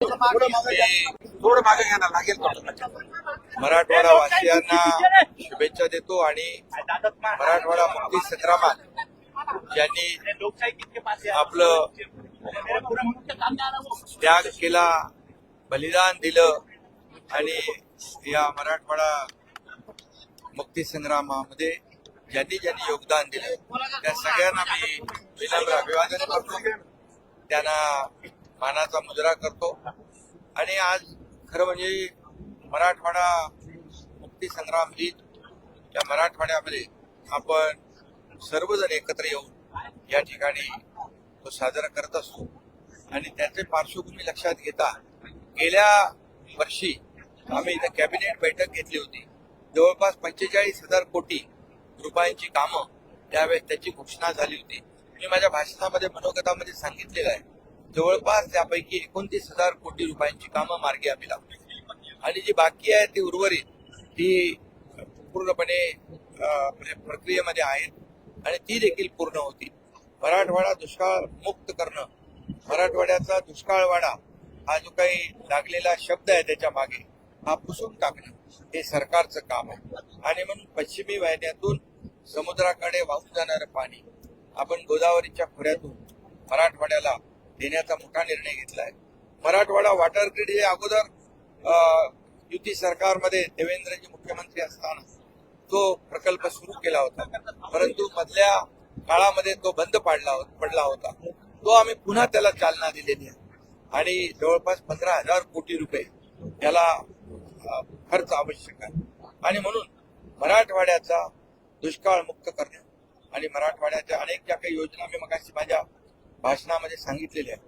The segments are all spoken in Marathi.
थोडं मागे घ्यायला लागेल मराठवाडा वासियांना शुभेच्छा देतो आणि मराठवाडा मुक्ती संग्रामात ज्यांनी आपलं त्याग केला बलिदान दिलं आणि या मराठवाडा मुक्ती संग्रामामध्ये ज्यांनी ज्यांनी योगदान दिलं त्या सगळ्यांना मी विनम्र अभिवादन करतो. त्यांना मानाचा मुजरा करतो. आणि आज खरं म्हणजे मराठवाडा मुक्ती संग्राम दिन या मराठवाड्यामध्ये आपण सर्वजण एकत्र येऊन या ठिकाणी तो साजरा करत असतो. आणि त्याचे पार्श्वभूमी लक्षात घेता गेल्या वर्षी आम्ही इथं कॅबिनेट बैठक घेतली होती. जवळपास पंचेचाळीस हजार कोटी रुपयांची कामं त्यावेळेस त्याची घोषणा झाली होती. मी माझ्या भाषणामध्ये मनोगतामध्ये सांगितलेलं आहे. जवळपास त्यापैकी एकोणतीस हजार कोटी रुपयांची कामं मार्गी आम्ही लावली. आणि जी बाकी आहे ती उर्वरित ती पूर्णपणे म्हणजे प्रक्रियेमध्ये आहेत. आणि ती देखील पूर्ण होती. मराठवाडा दुष्काळ मुक्त करणं मराठवाड्याचा दुष्काळवाडा हा जो काही लागलेला शब्द आहे त्याच्यामागे हा पुसून टाकणं हे सरकारचं काम आहे. आणि म्हणून पश्चिमी वाहिन्यातून समुद्राकडे वाहून जाणारं पाणी आपण गोदावरीच्या खोऱ्यातून मराठवाड्याला देण्याचा मोठा निर्णय घेतलाय. मराठवाडा वॉटर ग्रीड हे अगोदर अं, युती सरकारमध्ये देवेंद्रजी मुख्यमंत्री असताना तो प्रकल्प सुरू केला होता. परंतु मधल्या काळामध्ये तो बंद पाडला हो-, पडला होता. तो आम्ही पुन्हा त्याला चालना दिलेली आहे. आणि जवळपास पंधरा हजार कोटी रुपये याला खर्च आवश्यक आहे. आणि म्हणून मराठवाड्याचा दुष्काळ मुक्त करणे आणि मराठवाड्याच्या अनेक ज्या काही योजना मी मगाशी माझ्या भाषणामध्ये सांगितलेले आहे.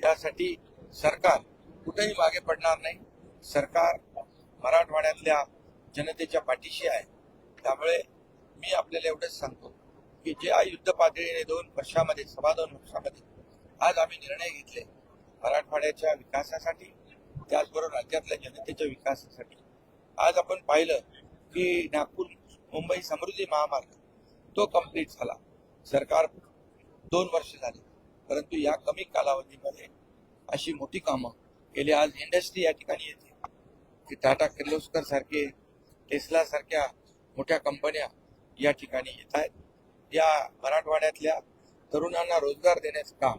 त्यासाठी सरकार कुठेही मागे पडणार नाही. सरकार मराठवाड्यातल्या जनतेच्या पाठीशी आहे. त्यामुळे मी आपल्याला एवढंच सांगतो की ज्या युद्ध पातळीने दोन वर्षामध्ये सव्वा दोन वर्षामध्ये आज आम्ही निर्णय घेतले मराठवाड्याच्या विकासासाठी त्याचबरोबर राज्यातल्या जनतेच्या विकासासाठी. आज आपण पाहिलं की नागपूर मुंबई समृद्धी महामार्ग तो कंप्लीट झाला. सरकार दोन वर्ष झाली. परंतु या कमी कालावधीमध्ये अशी मोठी कामं गेली आज इंडस्ट्री या ठिकाणी येते. की टाटा किर्लोस्कर सारखे टेस्ला सारख्या मोठ्या कंपन्या या ठिकाणी येत आहेत. या मराठवाड्यातल्या तरुणांना रोजगार देण्याचं काम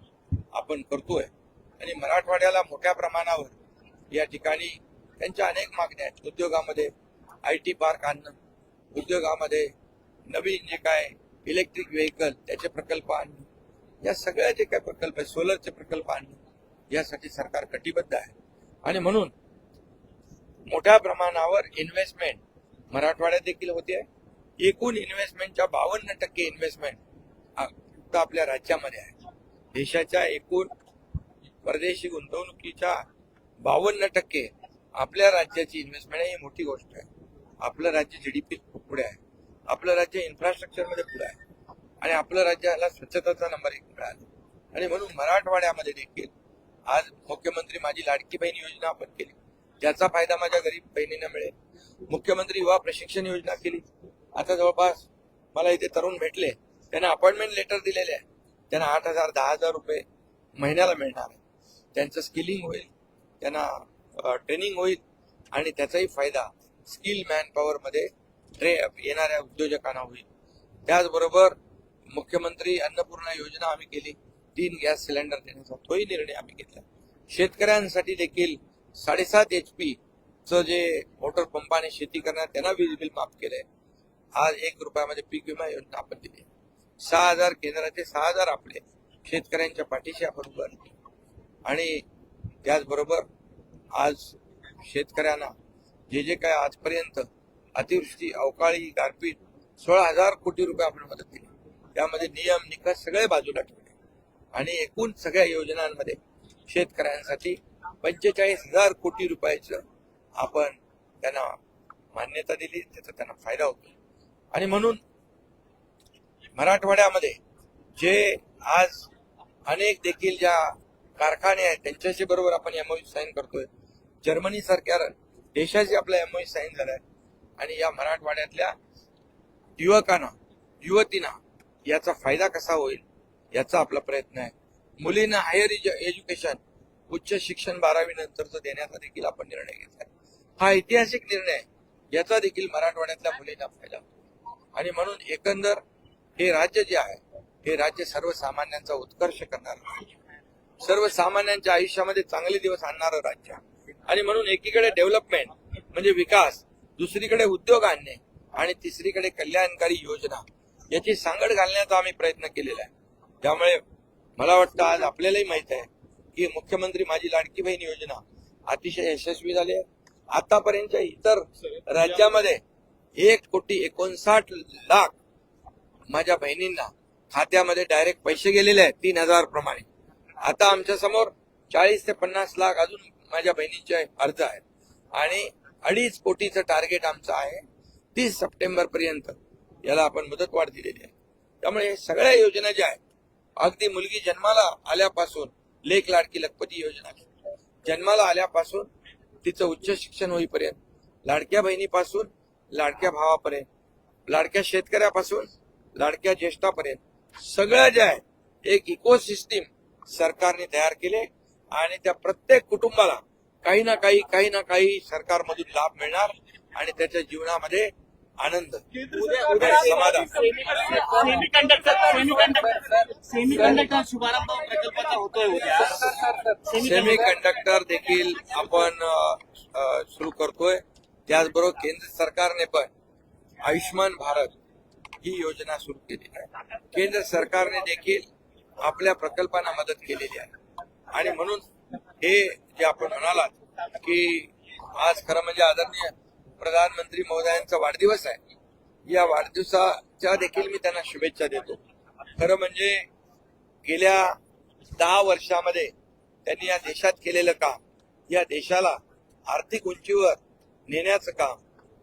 आपण करतोय. आणि मराठवाड्याला मोठ्या प्रमाणावर या ठिकाणी त्यांच्या अनेक मागण्या आहेत. उद्योगामध्ये आय टी पार्क आणणं उद्योगामध्ये नवीन जे काय इलेक्ट्रिक व्हेकल त्याचे प्रकल्प आणणं या सगळ्या जे काय प्रकल्प आहे सोलरचे प्रकल्प आणणं यासाठी सरकार कटिबद्ध आहे. आणि म्हणून मोठ्या प्रमाणावर इन्व्हेस्टमेंट मराठवाड्यात देखील होते. एकूण इन्व्हेस्टमेंटच्या बावन्न टक्के इन्व्हेस्टमेंट फक्त आपल्या राज्यामध्ये आहे. देशाच्या एकूण परदेशी गुंतवणुकीच्या बावन्न टक्के आपल्या राज्याची इन्व्हेस्टमेंट आहे ही मोठी गोष्ट आहे. आपलं राज्य जीडीपी पुढे आहे. आपलं राज्य इन्फ्रास्ट्रक्चरमध्ये पुढे आहे. आणि आपलं राज्याला स्वच्छताचा नंबर एक मिळाला. आणि म्हणून मराठवाड्यामध्ये देखील आज मुख्यमंत्री माझी लाडकी बहीण योजना आपण केली. ज्याचा फायदा माझ्या गरीब बहिणींना मिळेल. मुख्यमंत्री युवा प्रशिक्षण योजना केली. आता जवळपास मला इथे तरुण भेटले. त्यांना अपॉइंटमेंट लेटर दिलेले आहे. त्यांना आठ हजार दहा हजार रुपये महिन्याला मिळणार आहे. त्यांचं स्किलिंग होईल. त्यांना ट्रेनिंग होईल. आणि त्याचाही फायदा स्किल मॅन पॉवरमध्ये ट्रे येणाऱ्या उद्योजकांना होईल. त्याचबरोबर मुख्यमंत्री अन्नपूर्णा योजना आम्ही केली. तीन गॅस सिलेंडर देण्याचा तोही निर्णय आम्ही घेतला. शेतकऱ्यांसाठी देखील साडेसात एच पी च जे मोटर पंपाने शेती करणार त्यांना वीज बिल माफ केलंय. आज एक रुपयामध्ये पीक विमा योजना आपण दिली. सहा हजार केंद्राचे सहा हजार आपले शेतकऱ्यांच्या पाठीशी आपण उभं आणि त्याचबरोबर आज शेतकऱ्यांना जे जे काय आजपर्यंत अतिवृष्टी अवकाळी गारपीट सोळा हजार कोटी रुपये आपण मदत केली त्यामध्ये नियम निकष सगळे बाजूला ठेवले. आणि एकूण सगळ्या योजनांमध्ये शेतकऱ्यांसाठी पंचेचाळीस हजार कोटी रुपयाचं आपण त्यांना मान्यता दिली त्याचा त्यांना फायदा होतो आणि म्हणून मराठवाड्यामध्ये जे आज अनेक देखील ज्या कारखाने आहेत त्यांच्याशी बरोबर आपण एमओयू साईन करतोय. जर्मनी सारख्या देशाशी आपला एमओयू साईन झालाय. आणि या मराठवाड्यातल्या युवकांना युवतींना याचा फायदा कसा होईल याचा आपला प्रयत्न आहे. मुलींना हायर एज्युकेशन उच्च शिक्षण बारावी नंतरचं देण्याचा देखील आपण निर्णय घेतला. हा ऐतिहासिक निर्णय याचा देखील मराठवाड्यातल्या मुलींना फायदा होतो. आणि म्हणून एकंदर हे राज्य जे आहे हे राज्य सर्वसामान्यांचा उत्कर्ष करणारं राज्य सर्वसामान्यांच्या आयुष्यामध्ये चांगले दिवस आणणारं राज्य आणि म्हणून एकीकडे डेव्हलपमेंट म्हणजे विकास दुसरीकडे उद्योग आणणे आणि तिसरीकडे कल्याणकारी योजना याची सांगड घालण्याचा आम्ही प्रयत्न केलेला आहे. त्यामुळे मला वाटतं आज आपल्यालाही माहीत आहे की मुख्यमंत्री माझी लाडकी बहीण योजना अतिशय यशस्वी झाली आहे. आतापर्यंतच्या इतर राज्यामध्ये एक कोटी एकोणसाठ लाख माझ्या बहिणींना खात्यामध्ये डायरेक्ट पैसे गेलेले आहेत तीन हजार प्रमाणे. आता आमच्यासमोर चाळीस ते पन्नास लाख अजून माझ्या बहिणींचे अर्ज आहेत. आणि अडीच कोटीचं टार्गेट आमचं आहे तीस सप्टेंबर पर्यंत याला आपण मुदतवाढ दिलेली आहे. त्यामुळे सगळ्या योजना ज्या आहेत अगदी मुलगी जन्माला आल्यापासून लेख लाडकी लखपती योजना जन्माला आल्यापासून तिचं उच्च शिक्षण होईपर्यंत लाडक्या बहिणीपासून लाडक्या भावापर्यंत लाडक्या शेतकऱ्यापासून लाडक्या ज्येष्ठापर्यंत सगळं जे आहे एक इकोसिस्टीम सरकारने तयार केले आणि त्या प्रत्येक कुटुंबाला काही ना काही काही ना काही सरकारमधून लाभ मिळणार आणि त्याच्या जीवनामध्ये आनंद. आणि समाधान. सेमीकंडक्टर शुभारंभ प्रकल्पाचा होतोय सेमी कंडक्टर देखील आपण सुरू करतोय. त्याचबरोबर केंद्र सरकारने पण आयुष्यमान भारत ही योजना सुरू केली आहे. केंद्र सरकारने देखील आपल्या प्रकल्पांना मदत केलेली आहे. आणि म्हणून हे जे आपण म्हणालात की आज खरं म्हणजे आदरणीय प्रधानमंत्री महोदयांचा वाढदिवस आहे. या वाढदिवसाच्या देखील मी त्यांना शुभेच्छा देतो. खरं म्हणजे गेल्या दहा वर्षामध्ये त्यांनी या देशात केलेलं काम या देशाला आर्थिक उंचीवर नेण्याचं काम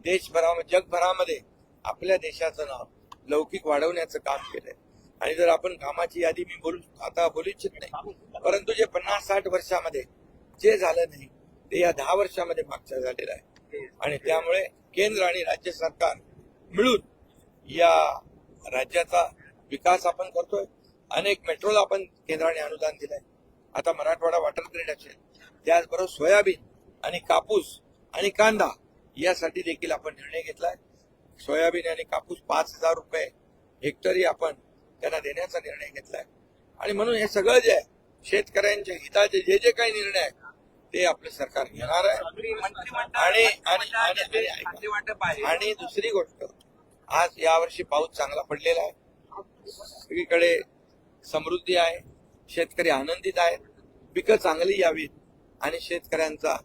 देशभरामध्ये जगभरामध्ये आपल्या देशाचं नाव लौकिक वाढवण्याचं काम केलंय. आणि जर आपण कामाची यादी मी बोलू आता बोलू इच्छित नाही. परंतु जे पन्नास साठ वर्षामध्ये जे झालं नाही ते या दहा वर्षामध्ये मागच्या झालेलं आहे. आणि त्यामुळे केंद्र आणि राज्य सरकार मिळून या राज्याचा विकास आपण करतोय. अनेक मेट्रोला आपण केंद्राने अनुदान दिलंय. आता मराठवाडा वॉटर ग्रीड असेल त्याचबरोबर सोयाबीन आणि कापूस आणि कांदा यासाठी देखील आपण निर्णय घेतलाय. सोयाबीन आणि कापूस पाच हजार रुपये हेक्टरी आपण त्यांना देण्याचा निर्णय घेतलाय. आणि म्हणून हे सगळं जे आहे शेतकऱ्यांच्या हिताचे जे जे काही निर्णय आहेत ते आपलं सरकार घेणार आहे. आणि आणि आणि दुसरी गोष्ट आज यावर्षी पाऊस चांगला पडलेला आहे. सगळीकडे समृद्धी आहे. शेतकरी आनंदित आहेत. पिकं चांगली यावीत. आणि शेतकऱ्यांचा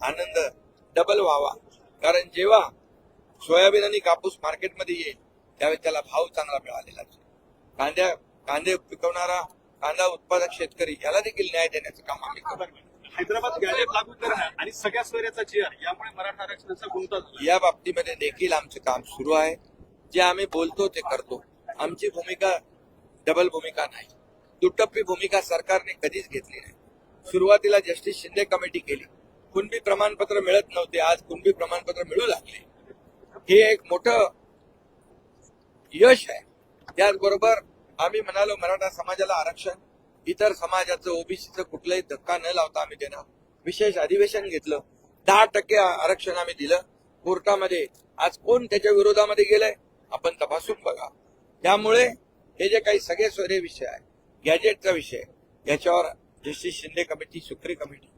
आनंद डबल व्हावा. कारण जेव्हा सोयाबीन आणि कापूस मार्केटमध्ये येईल त्यावेळी त्याला भाव चांगला मिळालेला कांद्या कांदे पिकवणारा कांदा उत्पादक शेतकरी याला देखील न्याय देण्याचं काम आम्ही हैदराबाद गॅलेट लागू करणं आणि सगळ्या सोयऱ्याचा चेअर यामुळे मराठा आरक्षणाचा गुंता या बाबतीमध्ये देखील आमचं काम सुरू आहे. जे आम्ही बोलतो ते करतो. आमची भूमिका डबल भूमिका नाही. दुटप्पी भूमिका सरकारने कधीच घेतली नाही. सुरुवातीला जस्टिस शिंदे कमिटी केली. कुणबी प्रमाणपत्र मिळत नव्हते. आज कुणबी प्रमाणपत्र मिळू लागले. हे एक मोठं यश आहे. त्याचबरोबर आम्ही म्हणालो मराठा समाजाला आरक्षण इतर समाजाचं ओबीसीचं कुठलाही धक्का न लावता आम्ही त्यांना विशेष अधिवेशन घेतलं. दहा टक्के आरक्षण आम्ही दिलं. कोर्टामध्ये आज कोण त्याच्या विरोधामध्ये गेलंय आपण तपासून बघा. त्यामुळे हे जे काही सगळे सोयरे विषय आहे गॅजेटचा विषय याच्यावर जस्टिस शिंदे कमिटी सुक्री कमिटी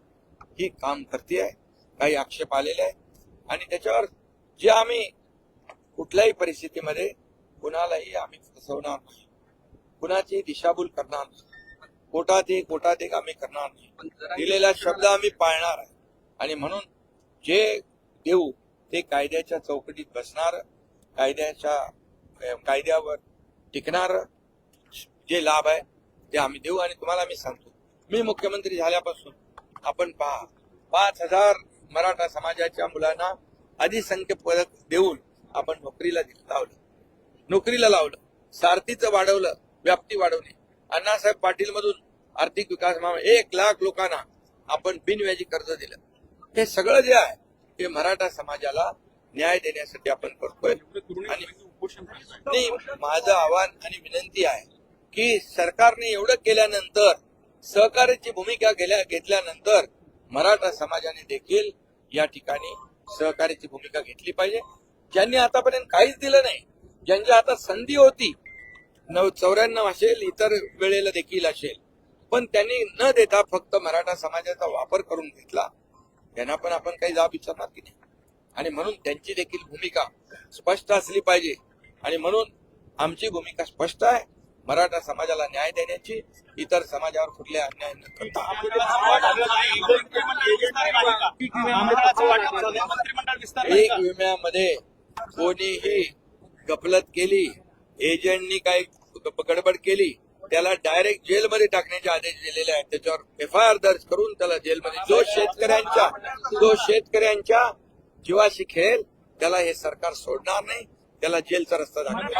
ही काम करते आहे काही आक्षेप आलेले आहे आणि त्याच्यावर जे आम्ही कुठल्याही परिस्थितीमध्ये कुणालाही आम्ही फसवणार नाही. कुणाची दिशाभूल करणार नाही. कोटात एक कोटात एक आम्ही करणार नाही. दिलेला शब्द आम्ही पाळणार आहे. आणि म्हणून जे देऊ ते कायद्याच्या चौकटीत बसणार कायद्याच्या कायद्यावर टिकणार जे लाभ आहे ते आम्ही देऊ. आणि तुम्हाला मी सांगतो मी मुख्यमंत्री झाल्यापासून आपण पहा पाच हजार मराठा समाजाच्या मुलांना अधिसंख्य पदक देऊन आपण नोकरीला लावलं. नोकरीला लावलं. सारथीचं वाढवलं व्याप्ती वाढवणे अण्णासाहेब पाटील मधून आर्थिक विकास महामंडळ एक लाख लोकांना आपण बिनव्याजी कर्ज दिलं. हे सगळं जे आहे ते मराठा समाजाला न्याय देण्यासाठी आपण करतोय. आणि नाही माझं आव्हान आणि विनंती आहे की सरकारने एवढं केल्यानंतर सहकार्याची भूमिका गेल्या घेतल्यानंतर मराठा समाजाने देखील या ठिकाणी सहकार्याची भूमिका घेतली पाहिजे. ज्यांनी आतापर्यंत काहीच दिलं नाही ज्यांच्या हातात संधी होती नऊ चौऱ्याण्णव असेल इतर वेळेला देखील असेल. पण त्यांनी न देता फक्त मराठा समाजाचा वापर करून घेतला. त्यांना पण आपण काही जाब विचारणार की नाही. आणि म्हणून त्यांची देखील भूमिका स्पष्ट असली पाहिजे. आणि म्हणून आमची भूमिका स्पष्ट आहे. मराठा समाजाला न्याय देण्याची इतर समाजावर कुठले अन्याय न करता. एक विम्यामध्ये कोणीही गफलत केली एजंटनी काही गडबड केली. त्याला डायरेक्ट जेलमध्ये टाकण्याचे आदेश दिलेले आहेत. त्याच्यावर एफ आय आर दर्ज करून त्याला जेलमध्ये जो शेतकऱ्यांच्या जो शेतकऱ्यांच्या जीवाशी खेळेल त्याला हे सरकार सोडणार नाही. त्याला जेलचा रस्ता दाखवेल.